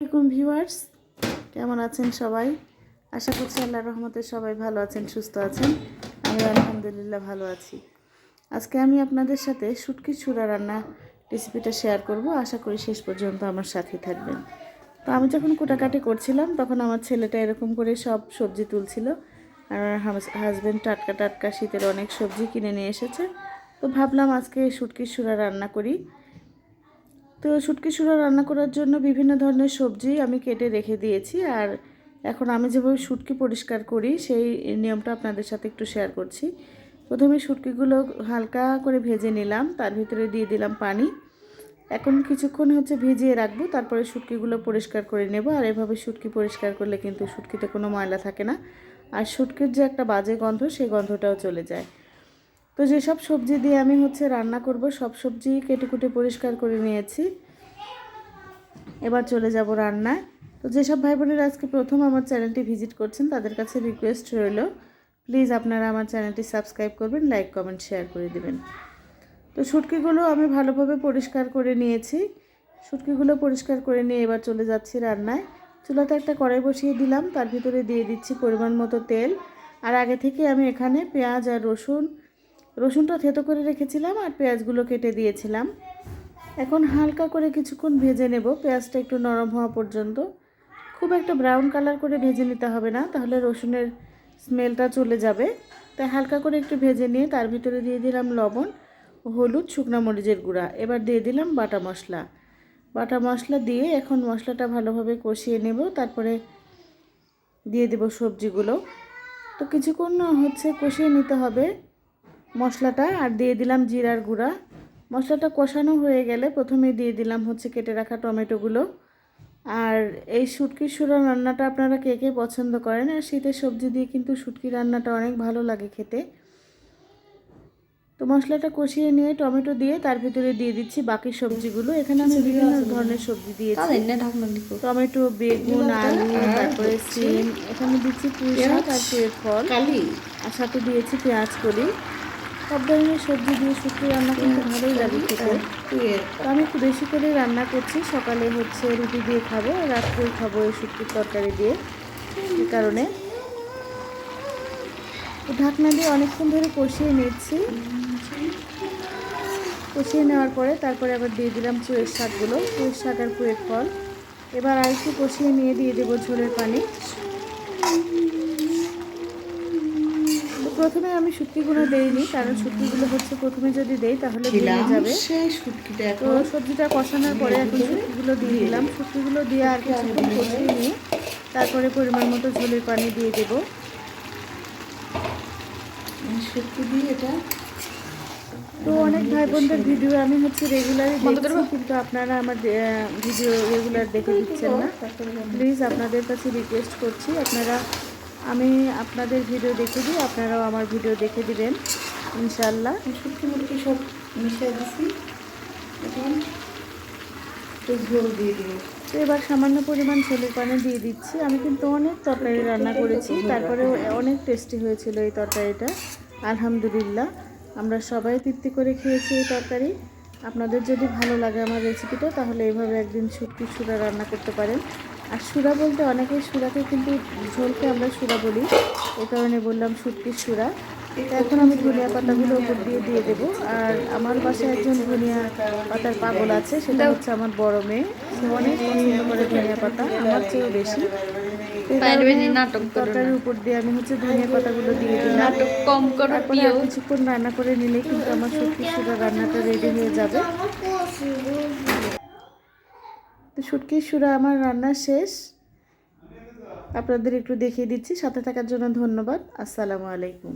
আসসালামাইকুম ভিউয়ার্স। কেমন আছেন সবাই? আশা করছি আল্লাহ রহমতে সবাই ভালো আছেন, সুস্থ আছেন। আমি আলহামদুলিল্লাহ ভালো আছি। আজকে আমি আপনাদের সাথে শুটকি চূড়া রান্না রেসিপিটা শেয়ার করব। আশা করি শেষ পর্যন্ত আমার সাথে থাকবেন। তো আমি যখন কুটাকাটি করছিলাম, তখন আমার ছেলেটা এরকম করে সব সবজি তুলছিল। আর আমার হাজব্যান্ড টাটকা টাটকা শীতের অনেক সবজি কিনে নিয়ে এসেছে। তো ভাবলাম আজকে শুটকির সুরা রান্না করি। তো শুটকি সুরা রান্না করার জন্য বিভিন্ন ধরনের সবজি আমি কেটে রেখে দিয়েছি। আর এখন আমি যেভাবে শুটকি পরিষ্কার করি, সেই নিয়মটা আপনাদের সাথে একটু শেয়ার করছি। প্রথমে শুটকিগুলো হালকা করে ভেজে নিলাম, তার ভিতরে দিয়ে দিলাম পানি। এখন কিছুক্ষণ হচ্ছে ভিজিয়ে রাখব, তারপরে শুটকিগুলো পরিষ্কার করে নেব। আর এভাবে শুটকি পরিষ্কার করলে কিন্তু শুটকিতে কোনো ময়লা থাকে না। আর শুটকির যে একটা বাজে গন্ধ, সেই গন্ধটাও চলে যায়। তো যেসব সবজি দিয়ে আমি হচ্ছে রান্না করব, সব সবজি কেটে কুটে পরিষ্কার করে নিয়েছি। এবার চলে যাব রান্নায়। তো যেসব ভাই বোনেরা আজকে প্রথম আমার চ্যানেলটি ভিজিট করছেন, তাদের কাছে রিকোয়েস্ট রইল প্লিজ আপনারা আমার চ্যানেলটি সাবস্ক্রাইব করবেন লাইক কমেন্ট শেয়ার করে দেবেন। তো শুটকিগুলো আমি ভালোভাবে পরিষ্কার করে নিয়েছি। শুটকিগুলো পরিষ্কার করে নিয়ে এবার চলে যাচ্ছি রান্নায়। চুলাতে একটা কড়াই বসিয়ে দিলাম, তার ভিতরে দিয়ে দিচ্ছি পরিমাণ মতো তেল। আর আগে থেকে আমি এখানে পেঁয়াজ আর রসুন রসুনটা থেতো করে রেখেছিলাম আর পেঁয়াজগুলো কেটে দিয়েছিলাম। এখন হালকা করে কিছুক্ষণ ভেজে নেব। পেঁয়াজটা একটু নরম হওয়া পর্যন্ত। খুব একটা ব্রাউন কালার করে ভেজে নিতে হবে না, তাহলে রসুনের স্মেলটা চলে যাবে। তাই হালকা করে একটু ভেজে নিয়ে তার ভিতরে দিয়ে দিলাম লবণ, হলুদ, শুকনো মরিচের গুঁড়া। এবার দিয়ে দিলাম বাটা মশলা। বাটা মশলা দিয়ে এখন মশলাটা ভালোভাবে কষিয়ে নেব। তারপরে দিয়ে দেব সবজিগুলো। তো কিছুক্ষণ হচ্ছে কষিয়ে নিতে হবে। মশলাটা আর দিয়ে দিলাম জিরার গুঁড়া। মশলাটা কষানো হয়ে গেলে প্রথমে দিয়ে দিলাম হচ্ছে কেটে রাখা টমেটোগুলো। আর এই শুটকির সুরা রান্নাটা আপনারা কে কে পছন্দ করেন? আর শীতের সবজি দিয়ে কিন্তু শুটকি রান্নাটা অনেক ভালো লাগে খেতে। তো মশলাটা কষিয়ে নিয়ে টমেটো দিয়ে তার ভিতরে দিয়ে দিচ্ছি বাকি সবজিগুলো। এখানে আমি বিভিন্ন ধরনের সবজি দিয়েছি। টমেটো বেগুন আলু তারপরে সিম। এখানে দিচ্ছি পুঁই শাক আর ফল আর সাথে দিয়েছি পেঁয়াজ কলি। সব ধরনের সবজি দিয়ে শুক্তো রান্না কিন্তু ভালোই লাগে খেতে। তো আমি একটু বেশি করে রান্না করছি। সকালে হচ্ছে রুটি দিয়ে খাব রাত্রে খাব এই শুক্তির তরকারি দিয়ে। এই কারণে। ঢাকনা দিয়ে অনেকক্ষণ ধরে কষিয়ে নিচ্ছি। কষিয়ে নেওয়ার পরে তারপরে আবার দিয়ে দিলাম পুয়ের শাকগুলো। পুয়ের শাক আর পুয়ের ফল। এবার আর একটু কষিয়ে নিয়ে দিয়ে দেবো ঝোলের পানি। প্রথমে আমি শুটকিগুলো দেইনি কারণ শুটকিগুলো হচ্ছে প্রথমে যদি দেই তাহলে ভেঙে যাবে। শুটকিটা তো সবজিটা কষানোর পরে এখন শুটকিগুলো দিয়ে দিলাম। শুটকিগুলো দিয়ে আর কিছুক্ষণ কষিয়ে নিয়ে তারপরে পরিমাণ মতো ঝোলের পানি দিয়ে দেবো। সত্যি দিয়ে এটা তো অনেক ভাই বোনদের ভিডিও আমি হচ্ছে রেগুলারই দেখছি কিন্তু আপনারা আমার ভিডিও রেগুলার দেখে দিচ্ছেন না। প্লিজ আপনাদের কাছে রিকোয়েস্ট করছি আপনারা আমি আপনাদের ভিডিও দেখে দিই আপনারাও আমার ভিডিও দেখে দিবেন ইনশাল্লাহ শুটকি মুটকি সব মিশিয়ে দিছি। এখন একটু ঝোল দিয়ে দিব। তো এবার সামান্য পরিমাণ ছোলের পানি দিয়ে দিচ্ছি। আমি কিন্তু অনেক তরকারি রান্না করেছি তারপরেও অনেক টেস্টি হয়েছিল এই তরকারিটা। আলহামদুলিল্লাহ আমরা সবাই তৃপ্তি করে খেয়েছি এই তরকারি। আপনাদের যদি ভালো লাগে আমার রেসিপিটা তাহলে এইভাবে একদিন শুটকি সুরা রান্না করতে পারেন। সুরা বলতে অনেকেই সুরাকে কিন্তু ঝোলকে আমরা সুরা বলি। এই কারণে বললাম শুটকির সুরা। এখন আমি ধনিয়া পাতাগুলো উপর দিয়ে দিয়ে দেবো। আর আমার বাসায় একজন ধনিয়া পাতার পাগল আছে সেটা হচ্ছে আমার বড় মেয়ে। সে অনেক পছন্দ করে ধনিয়া পাতা আমার চেয়েও বেশি। তরকারির উপর দিয়ে আমি হচ্ছে ধনিয়া পাতাগুলো দিয়ে নাটক কম করো তারপরে আর কিছুক্ষণ রান্না করে নিলে কিন্তু আমার শুটকি সুরা রান্নাটা রেডি হয়ে যাবে। শুটকি সুরা আমার রান্না শেষ। আপনাদের একটু দেখিয়ে দিচ্ছি। সাথে থাকার জন্য ধন্যবাদ। আসসালামু আলাইকুম।